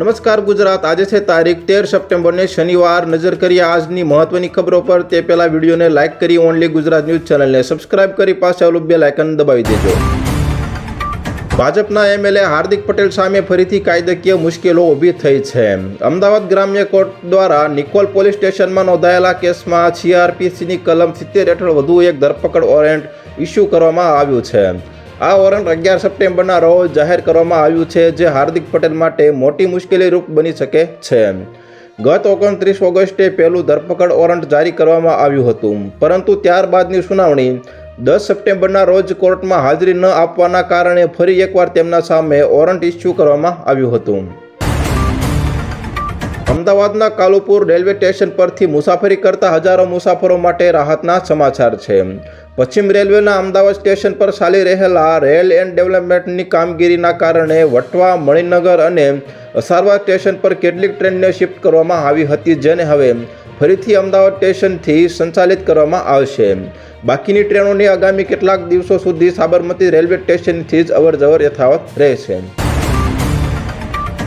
નમસ્કાર ગુજરાત. આજે છે તારીખ તેર સપ્ટેમ્બરને શનિવાર. નજર કરીએ આજની મહત્વની ખબરો પર. તે પહેલા વિડીયોને લાઇક કરી ઓનલી ગુજરાત ન્યૂઝ ચેનલને સબસ્ક્રાઇબ કરી પાસે આવેલું બે લાઇકન દબાવી દેજો. ભાજપના એમએલએ હાર્દિક પટેલ સામે ફરીથી કાયદાકીય મુશ્કેલો ઊભી થઈ છે. અમદાવાદ ગ્રામ્ય કોર્ટ દ્વારા નિકોલ પોલીસ સ્ટેશનમાં નોંધાયેલા કેસમાં સીઆરપીસીની કલમ સિત્તેર હેઠળ વધુ એક ધરપકડ વોરંટ ઇસ્યુ કરવામાં આવ્યું છે. આ વોરંટ અગિયાર સપ્ટેમ્બરના રોજ જાહેર કરવામાં આવ્યું છે જે હાર્દિક પટેલ માટે મોટી મુશ્કેલીરૂપ બની શકે છે. ગત ઓગણત્રીસ ઓગસ્ટે પહેલું ધરપકડ વોરંટ જારી કરવામાં આવ્યું હતું, પરંતુ ત્યારબાદની સુનાવણી દસ સપ્ટેમ્બરના રોજ કોર્ટમાં હાજરી ન આપવાના કારણે ફરી એકવાર તેમના સામે વોરંટ ઇસ્યુ કરવામાં આવ્યું હતું. અમદાવાદના કાલુપુર રેલવે સ્ટેશન પરથી મુસાફરી કરતા હજારો મુસાફરો માટે રાહતના સમાચાર છે. પશ્ચિમ રેલવેના અમદાવાદ સ્ટેશન પર ચાલી રહેલા રેલ એન્ડ ડેવલપમેન્ટની કામગીરીના કારણે વટવા, મણિનગર અને અસારવા સ્ટેશન પર કેટલીક ટ્રેનને શિફ્ટ કરવામાં આવી હતી, જેને હવે ફરીથી અમદાવાદ સ્ટેશનથી સંચાલિત કરવામાં આવશે. બાકીની ટ્રેનોની આગામી કેટલાક દિવસો સુધી સાબરમતી રેલવે સ્ટેશનથી જ અવરજવર યથાવત રહેશે.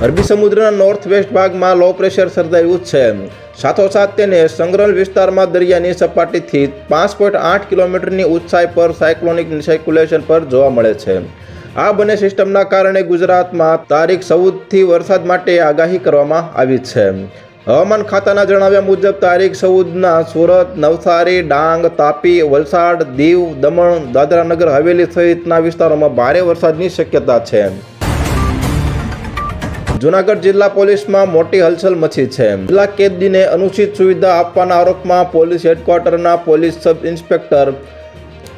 અરબી સમુદ્રના નોર્થ વેસ્ટ ભાગમાં લો પ્રેશર સર્જાયું છે. સાથોસાથ તેને સંગ્રહલ વિસ્તારમાં દરિયાની સપાટીથી પાંચ પોઈન્ટ આઠ કિલોમીટરની ઊંચાઈ પર સાયક્લોનિક સર્ક્યુલેશન પર જોવા મળે છે. આ બંને સિસ્ટમના કારણે ગુજરાતમાં તારીખ ચૌદથી વરસાદ માટે આગાહી કરવામાં આવી છે. હવામાન ખાતાના જણાવ્યા મુજબ તારીખ ચૌદના સુરત, નવસારી, ડાંગ, તાપી, વલસાડ, દીવ, દમણ, દાદરાનગર, હવેલી સહિતના વિસ્તારોમાં ભારે વરસાદની શક્યતા છે. જુનાગઢ જિલ્લા પોલીસમાં મોટી હલચલ મચી છે. જિલ્લા કેદીને અનુચિત સુવિધા આપવાના આરોપમાં police હેડક્વાર્ટરના police sub inspector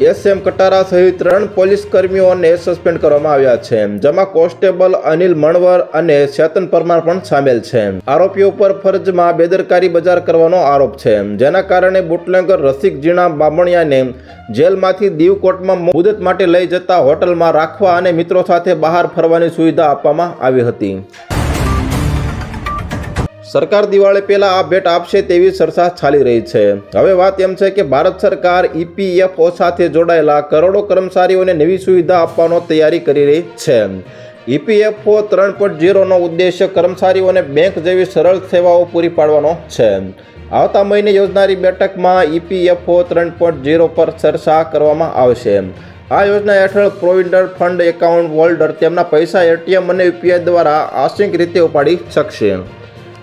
S M Katara સહિત ત્રણ પોલીસ કર્મીઓને સસ્પેન્ડ કરવામાં આવ્યા છે, જેમાં કોન્સ્ટેબલ અનિલ મણવર અને ચેતન પરમાર પણ સામેલ છે. આરોપીઓ પર ફરજમાં બેદરકારી બજાર કરવાનો આરોપ છે, જેના કારણે બુટલેગર રસિક જીણા બામણિયાને જેલમાંથી દીવ કોર્ટમાં મુદત માટે લઈ જતા હોટલમાં રાખવા અને મિત્રો સાથે બહાર ફરવાની સુવિધા આપવામાં આવી હતી. સરકાર દિવાળી પહેલા આ ભેટ આપશે તેવી ચર્ચા ચાલી રહી છે. હવે વાત એમ છે કે ભારત સરકાર ઈપીએફઓ સાથે જોડાયેલા કરોડો કર્મચારીઓને નવી સુવિધા આપવાનો તૈયારી કરી રહી છે. ઈપીએફઓ ત્રણ પોઈન્ટ ઝીરોનો ઉદ્દેશ્ય કર્મચારીઓને બેંક જેવી સરળ સેવાઓ પૂરી પાડવાનો છે. આવતા મહિને યોજનારી બેઠકમાં ઈપીએફઓ ત્રણ પોઈન્ટ ઝીરો પર ચર્ચા કરવામાં આવશે. આ યોજના હેઠળ પ્રોવિડન્ટ ફંડ એકાઉન્ટ હોલ્ડર તેમના પૈસા એટીએમ અને યુપીઆઈ દ્વારા આંશિક રીતે ઉપાડી શકશે.